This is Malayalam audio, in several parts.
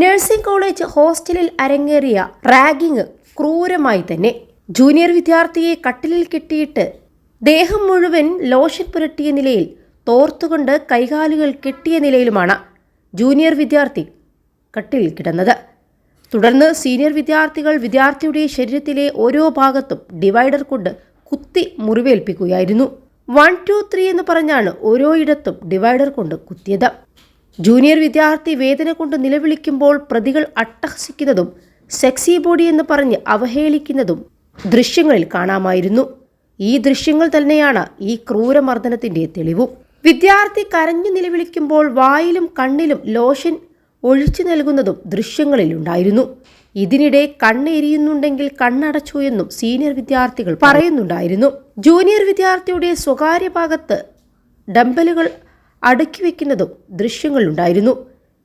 നഴ്സിംഗ് കോളേജ് ഹോസ്റ്റലിൽ അരങ്ങേറിയ റാഗിങ് ക്രൂരമായി തന്നെ. ജൂനിയർ വിദ്യാർത്ഥിയെ കട്ടിലിൽ കെട്ടിയിട്ട് ദേഹം മുഴുവൻ ലോഷൻ പുരട്ടിയ നിലയിൽ തോർത്തുകൊണ്ട് കൈകാലുകൾ കെട്ടിയ നിലയിലുമാണ് ജൂനിയർ വിദ്യാർത്ഥി കട്ടിലിൽ കിടന്നത്. തുടർന്ന് സീനിയർ വിദ്യാർത്ഥികൾ വിദ്യാർത്ഥിയുടെ ശരീരത്തിലെ ഓരോ ഭാഗത്തും ഡിവൈഡർ കൊണ്ട് കുത്തി മുറിവേൽപ്പിക്കുകയായിരുന്നു. വൺ ടു ത്രീ എന്ന് പറഞ്ഞാണ് ഓരോയിടത്തും ഡിവൈഡർ കൊണ്ട് കുത്തിയത്. ജൂനിയർ വിദ്യാർത്ഥി വേദന കൊണ്ട് നിലവിളിക്കുമ്പോൾ പ്രതികൾ അട്ടഹസിക്കുന്നതും സെക്സി ബോഡി എന്ന് പറഞ്ഞ് അവഹേളിക്കുന്നതും ദൃശ്യങ്ങളിൽ കാണാമായിരുന്നു. ഈ ദൃശ്യങ്ങൾ തന്നെയാണ് ഈ ക്രൂരമർദ്ദനത്തിന്റെ തെളിവും. വിദ്യാർത്ഥി കരഞ്ഞു നിലവിളിക്കുമ്പോൾ വായിലും കണ്ണിലും ലോഷൻ ഒഴിച്ചു നൽകുന്നതും ദൃശ്യങ്ങളിലുണ്ടായിരുന്നു ഇതിനിടെ കണ്ണെരിയുന്നുണ്ടെങ്കിൽ കണ്ണടച്ചു എന്നും സീനിയർ വിദ്യാർത്ഥികൾ പറയുന്നുണ്ടായിരുന്നു. ജൂനിയർ വിദ്യാർത്ഥിയുടെ സ്വകാര്യ ഭാഗത്ത് ഡംബലുകൾ അടുക്കി വയ്ക്കുന്നതും ദൃശ്യങ്ങളുണ്ടായിരുന്നു.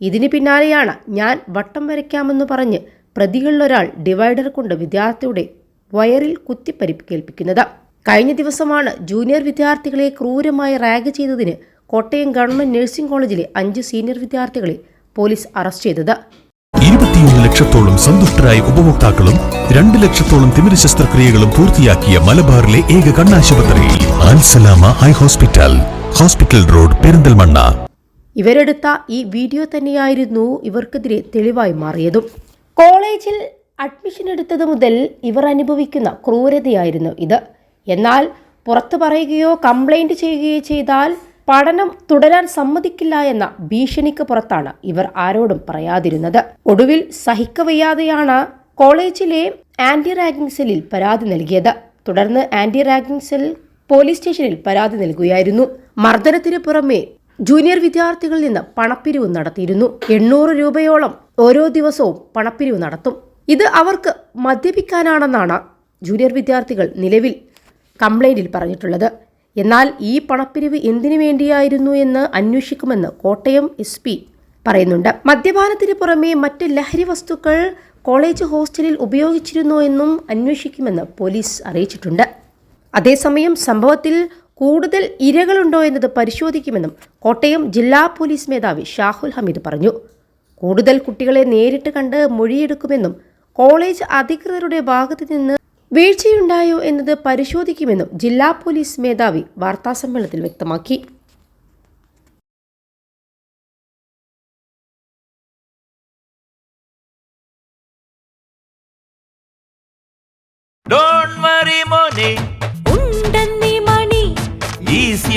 ഇതിന് പിന്നാലെയാണ് ഞാൻ വട്ടം വരയ്ക്കാമെന്ന് പറഞ്ഞ് പ്രതികളിലൊരാൾ ഡിവൈഡർ കൊണ്ട് വിദ്യാർത്ഥിയുടെ വയറിൽ കുത്തിപ്പരിപ്പ് കേൾപ്പിക്കുന്നത് കഴിഞ്ഞ ദിവസമാണ് ജൂനിയർ വിദ്യാർത്ഥികളെ ക്രൂരമായി റാഗ് ചെയ്തതിന് കോട്ടയം ഗവൺമെന്റ് നഴ്സിംഗ് കോളേജിലെ അഞ്ച് സീനിയർ വിദ്യാർത്ഥികളെ പോലീസ് അറസ്റ്റ് ചെയ്തത്. ഇരുപത്തിയൊന്ന് ലക്ഷത്തോളം സന്തുഷ്ടരായ ഉപഭോക്താക്കളും രണ്ട് ലക്ഷത്തോളം തിമിര ശസ്ത്രക്രിയകളും പൂർത്തിയാക്കിയ മലബാറിലെ ഏക കണ്ണാശുപത്രി ഹൈ ഹോസ്പിറ്റൽ. Hospital road Perinthalmanna. ഇവരെടുത്ത ഈ വീഡിയോ തന്നെയായിരുന്നു ഇവർക്കെതിരെ തെളിവായി മാറിയതും. കോളേജിൽ അഡ്മിഷൻ എടുത്തത് മുതൽ ഇവർ അനുഭവിക്കുന്ന ക്രൂരതയായിരുന്നു ഇത്. എന്നാൽ പുറത്തു പറയുകയോ കംപ്ലൈന്റ് ചെയ്യുകയോ ചെയ്താൽ പഠനം തുടരാൻ സമ്മതിക്കില്ല എന്ന ഭീഷണിക്ക് പുറത്താണ് ഇവർ ആരോടും പറയാതിരുന്നത്. ഒടുവിൽ സഹിക്കവയ്യാതെയാണ് കോളേജിലെ ആന്റി റാഗിംഗ് സെല്ലിൽ പരാതി നൽകിയത്. തുടർന്ന് ആന്റി റാഗിംഗ് സെൽ പോലീസ് സ്റ്റേഷനിൽ പരാതി നൽകുകയായിരുന്നു. മർദ്ദനത്തിന് പുറമെ ജൂനിയർ വിദ്യാർത്ഥികളിൽ നിന്ന് പണപ്പിരിവ് നടത്തിയിരുന്നു. എണ്ണൂറ് രൂപയോളം ഓരോ ദിവസവും പണപ്പിരിവ് നടത്തും. ഇത് അവർക്ക് മദ്യപിക്കാനാണെന്നാണ് ജൂനിയർ വിദ്യാർത്ഥികൾ നിലവിൽ കംപ്ലൈന്റിൽ പറഞ്ഞിട്ടുള്ളത്. എന്നാൽ ഈ പണപ്പിരിവ് എന്തിനു വേണ്ടിയായിരുന്നു എന്ന് അന്വേഷിക്കുമെന്ന് കോട്ടയം എസ് പി പറയുന്നുണ്ട്. മദ്യപാനത്തിന് പുറമെ മറ്റ് ലഹരി വസ്തുക്കൾ കോളേജ് ഹോസ്റ്റലിൽ ഉപയോഗിച്ചിരുന്നു എന്നും അന്വേഷിക്കുമെന്ന് പോലീസ് അറിയിച്ചിട്ടുണ്ട്. അതേസമയം സംഭവത്തിൽ കൂടുതൽ ഇരകളുണ്ടോ എന്നത് പരിശോധിക്കുമെന്നും കോട്ടയം ജില്ലാ പോലീസ് മേധാവി ഷാഹുൽ ഹമീദ് പറഞ്ഞു. കൂടുതൽ കുട്ടികളെ നേരിട്ട് കണ്ട് മൊഴിയെടുക്കുമെന്നും കോളേജ് അധികൃതരുടെ ഭാഗത്തു നിന്ന് വീഴ്ചയുണ്ടായോ എന്നത് പരിശോധിക്കുമെന്നും ജില്ലാ പോലീസ് മേധാവി വാർത്താസമ്മേളനത്തിൽ വ്യക്തമാക്കി.